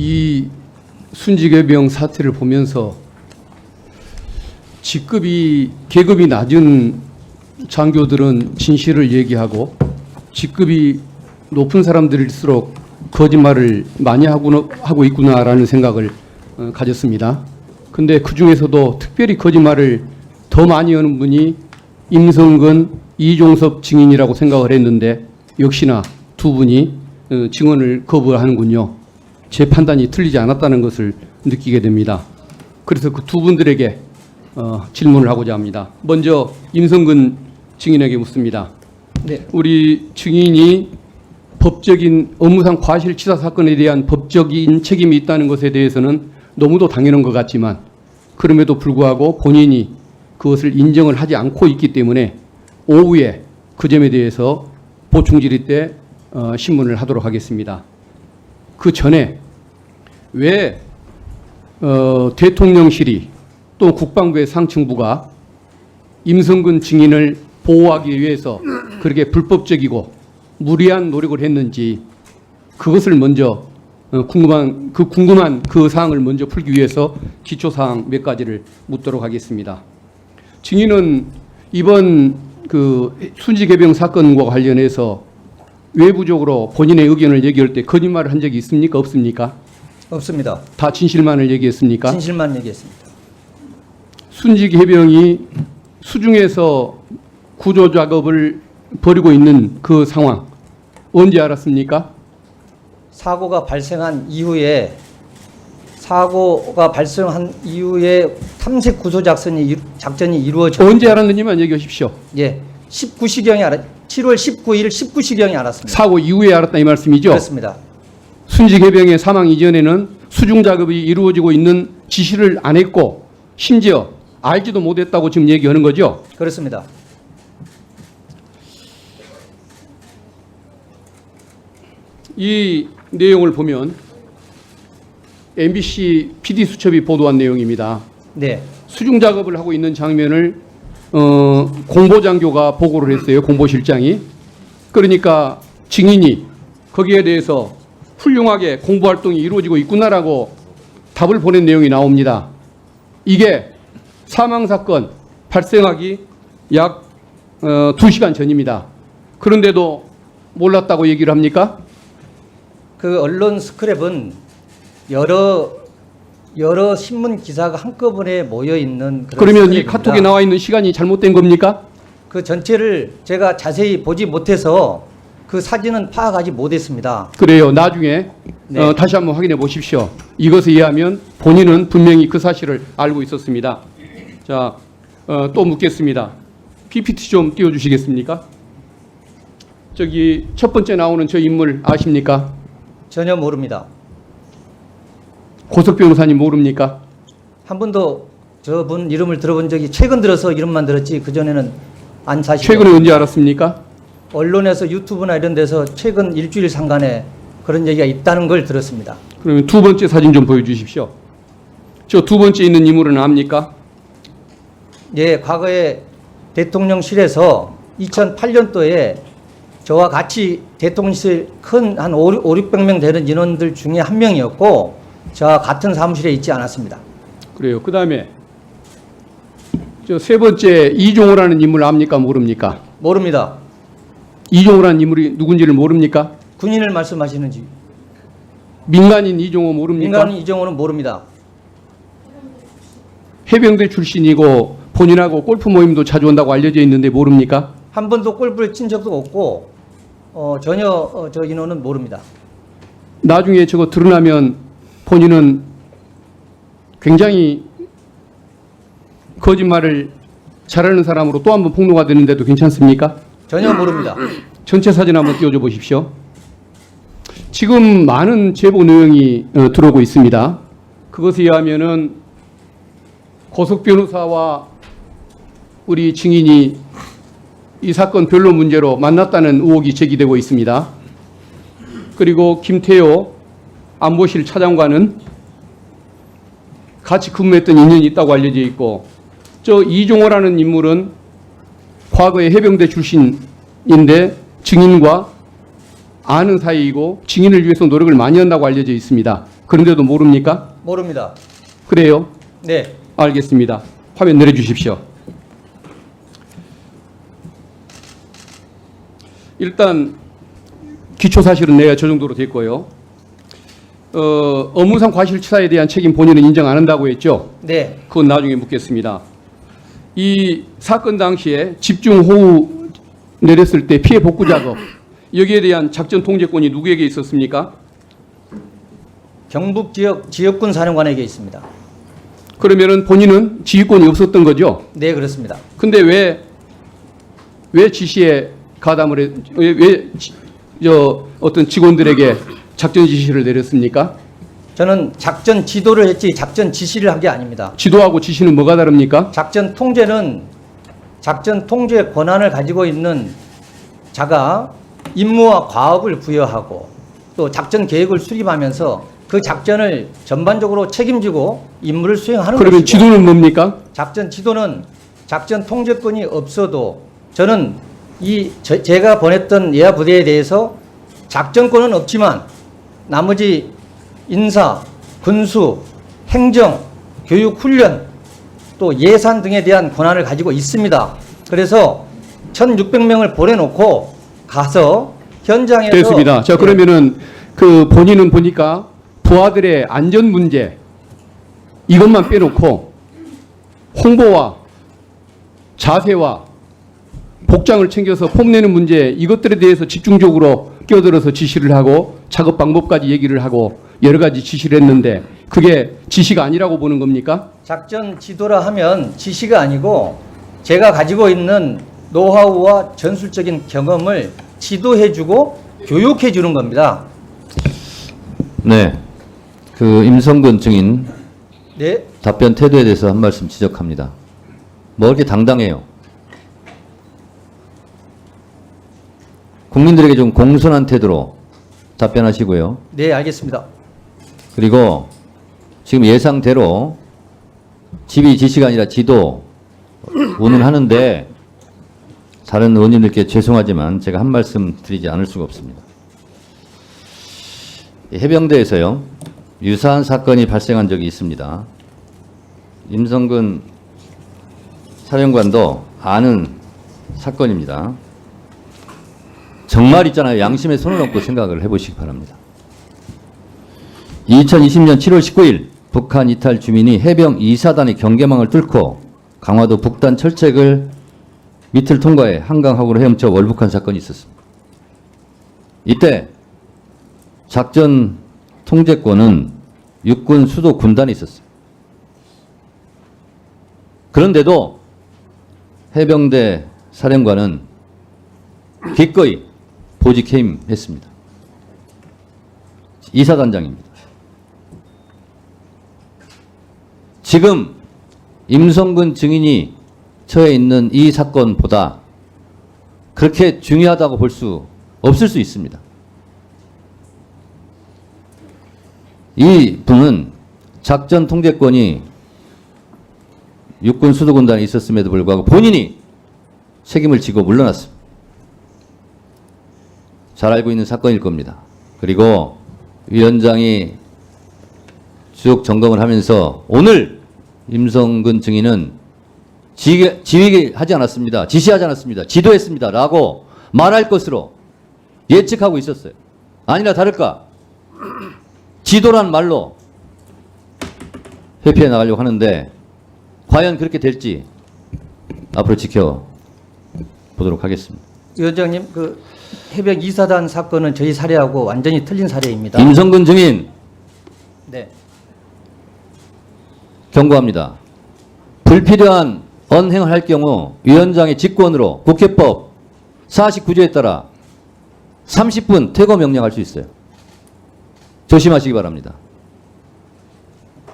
이 순직의병 사태를 보면서 직급이 계급이 낮은 장교들은 진실을 얘기하고 직급이 높은 사람들일수록 거짓말을 많이 하고, 하고 있구나라는 생각을 어, 가졌습니다. 근데 그 중에서도 특별히 거짓말을 더 많이 하는 분이 임성근, 이종섭 증인이라고 생각을 했는데 역시나 두 분이 어, 증언을 거부하는군요. 제 판단이 틀리지 않았다는 것을 느끼게 됩니다. 그래서 그 두 분들에게 어, 질문을 하고자 합니다. 먼저 임성근 증인에게 묻습니다. 네, 우리 증인이 법적인 업무상 과실치사 사건에 대한 법적인 책임이 있다는 것에 대해서는 너무도 당연한 것 같지만 그럼에도 불구하고 본인이 그것을 인정을 하지 않고 있기 때문에 오후에 그 점에 대해서 보충 질의 때 어, 신문을 하도록 하겠습니다. 그 전에 왜 어, 대통령실이 또 국방부의 상층부가 임성근 증인을 보호하기 위해서 그렇게 불법적이고 무리한 노력을 했는지 그것을 먼저 어, 궁금한 그 궁금한 그 사항을 먼저 풀기 위해서 기초 사항 몇 가지를 묻도록 하겠습니다. 증인은 이번 그 순지 개병 사건과 관련해서 외부적으로 본인의 의견을 얘기할 때 거짓말을 한 적이 있습니까 없습니까? 없습니다. 다 진실만을 얘기했습니까? 진실만 얘기했습니다. 순직 해병이 수중에서 구조 작업을 벌이고 있는 그 상황 언제 알았습니까? 사고가 발생한 이후에 사고가 발생한 이후에 탐색 구조 작전이 작전이 이루어져 언제 알았는지만 얘기해 주십시오. 예, 19시경에 알았 7월 19일 19시경에 알았습니다. 사고 이후에 알았다 이 말씀이죠. 그렇습니다. 순직 해병의 사망 이전에는 수중 작업이 이루어지고 있는 지시를 안 했고 심지어 알지도 못했다고 지금 얘기하는 거죠. 그렇습니다. 이 내용을 보면 MBC PD 수첩이 보도한 내용입니다. 네, 수중 작업을 하고 있는 장면을 어, 공보장교가 보고를 했어요. 공보실장이. 그러니까 증인이 거기에 대해서 훌륭하게 공보 활동이 이루어지고 있구나라고 답을 보낸 내용이 나옵니다. 이게 사망 사건 발생하기 약 어, 2시간 전입니다. 그런데도 몰랐다고 얘기를 합니까? 그 언론 스크랩은 여러 여러 신문 기사가 한꺼번에 모여 있는 그런 그러면 이. 카톡에 나와 있는 시간이 잘못된 겁니까? 그 전체를 제가 자세히 보지 못해서 그 사진은 파악하지 못했습니다. 그래요. 나중에 네. 어, 다시 한번 확인해 보십시오. 이것에 의하면 본인은 분명히 그 사실을 알고 있었습니다. 자, 어, 또 묻겠습니다. PPT 좀 띄워주시겠습니까? 저기 첫 번째 나오는 저 인물 아십니까? 전혀 모릅니다. 고석 변호사님 모릅니까? 한 번도 저분 이름을 들어본 적이 최근 들어서 이름만 들었지 그 전에는 안 사실. 최근에 언제 알았습니까? 언론에서 유튜브나 이런 데서 최근 일주일 상간에 그런 얘기가 있다는 걸 들었습니다. 그러면 두 번째 사진 좀 보여주십시오. 저 두 번째 있는 인물은 압니까? 예, 과거에 대통령실에서 2008년도에 저와 같이 대통령실 큰 한 5, 600명 되는 인원들 중에 한 명이었고 저와 같은 사무실에 있지 않았습니다. 그래요. 그 다음에 저 세 번째 이종호라는 인물 압니까? 모릅니까? 모릅니다. 이종호라는 인물이 누군지를 모릅니까? 군인을 말씀하시는지 민간인 이종호 모릅니까? 민간 이정호는 모릅니다. 해병대 출신이고 본인하고 골프 모임도 자주 온다고 알려져 있는데 모릅니까? 한 번도 골프를 친 적도 없고 어, 전혀 어, 저 인원은 모릅니다. 나중에 저거 드러나면 본인은 굉장히 거짓말을 잘하는 사람으로 또 한 번 폭로가 되는데도 괜찮습니까? 전혀 모릅니다. 전체 사진 한번 띄워줘 보십시오. 지금 많은 제보 내용이 어, 들어오고 있습니다. 그것에 의하면은 고석 변호사와 우리 증인이 이 사건 변론 문제로 만났다는 의혹이 제기되고 있습니다. 그리고 김태호 안보실 차장과는 같이 근무했던 인연이 있다고 알려져 있고 저 이종호라는 인물은 과거에 해병대 출신인데 증인과 아는 사이이고 증인을 위해서 노력을 많이 한다고 알려져 있습니다. 그런데도 모릅니까? 모릅니다. 그래요? 네. 알겠습니다. 화면 내려주십시오. 일단 기초 사실은 내가 저 정도로 됐고요. 어, 업무상 과실치사에 대한 책임 본인은 인정 안 한다고 했죠. 네. 그건 나중에 묻겠습니다. 이 사건 당시에 집중 호우 내렸을 때 피해 복구 작업 여기에 대한 작전 통제권이 누구에게 있었습니까? 경북 지역 지역군 사령관에게 있습니다. 그러면은 본인은 지휘권이 없었던 거죠. 네, 그렇습니다. 근데 왜, 왜 지시에 가담을 해, 왜, 왜, 지- 저, 어떤 직원들에게 작전 지시를 내렸습니까? 저는 작전 지도를 했지 작전 지시를 한 게 아닙니다. 지도하고 지시는 뭐가 다릅니까? 작전 통제는 작전 통제 권한을 가지고 있는 자가 임무와 과업을 부여하고 또 작전 계획을 수립하면서 그 작전을 전반적으로 책임지고 임무를 수행하는 그러면 것이고 지도는 뭡니까? 작전 지도는 작전 통제권이 없어도 저는 이 저- 제가 보냈던 예하 부대에 대해서 작전권은 없지만 나머지 인사, 군수, 행정, 교육 훈련 또 예산 등에 대한 권한을 가지고 있습니다. 그래서 1,600명을 보내놓고 가서 현장에서 됐습니다. 자, 예, 그러면은 그 본인은 보니까 부하들의 안전 문제 이것만 빼놓고 홍보와 자세와 복장을 챙겨서 폼내는 문제 이것들에 대해서 집중적으로 끼어들어서 지시를 하고 작업 방법까지 얘기를 하고 여러 가지 지시를 했는데 그게 지시가 아니라고 보는 겁니까? 작전 지도라 하면 지시가 아니고 제가 가지고 있는 노하우와 전술적인 경험을 지도해주고 교육해주는 겁니다. 네. 그 임성근 증인 네, 답변 태도에 대해서 한 말씀 지적합니다. 뭐 이렇게 당당해요. 국민들에게 좀 공손한 태도로 답변하시고요. 네, 알겠습니다. 그리고 지금 예상대로 지휘 지시가 아니라 지도 운운하는데 다른 의원님들께 죄송하지만 제가 한 말씀 드리지 않을 수가 없습니다. 이 해병대에서요 유사한 사건이 발생한 적이 있습니다. 임성근 사령관도 아는 사건입니다. 정말 있잖아요. 양심에 손을 얹고 생각을 해보시기 바랍니다. 2020년 7월 19일 북한 이탈 주민이 해병 2사단의 경계망을 뚫고 강화도 북단 철책을 밑을 통과해 한강하구로 헤엄쳐 월북한 사건이 있었습니다. 이때 작전 통제권은 육군 수도 군단에 있었어요. 그런데도 해병대 사령관은 기꺼이 보직 해임했습니다. 이사단장입니다. 지금 임성근 증인이 처해 있는 이 사건보다 그렇게 중요하다고 볼 수 없을 수 있습니다. 이 분은 작전 통제권이 육군 수도군단에 있었음에도 불구하고 본인이 책임을 지고 물러났습니다. 잘 알고 있는 사건일 겁니다. 그리고 위원장이 쭉 점검을 하면서 오늘 임성근 증인은 지, 지휘하지 않았습니다. 지시하지 않았습니다. 지도했습니다. 라고 말할 것으로 예측하고 있었어요. 아니나 다를까 지도란 말로 회피해 나가려고 하는데 과연 그렇게 될지 앞으로 지켜보도록 하겠습니다. 위원장님, 그 해병 2사단 사건은 저희 사례하고 완전히 틀린 사례입니다. 임성근 증인 네, 경고합니다. 불필요한 언행을 할 경우 위원장의 직권으로 국회법 49조에 따라 30분 퇴거 명령할 수 있어요. 조심하시기 바랍니다.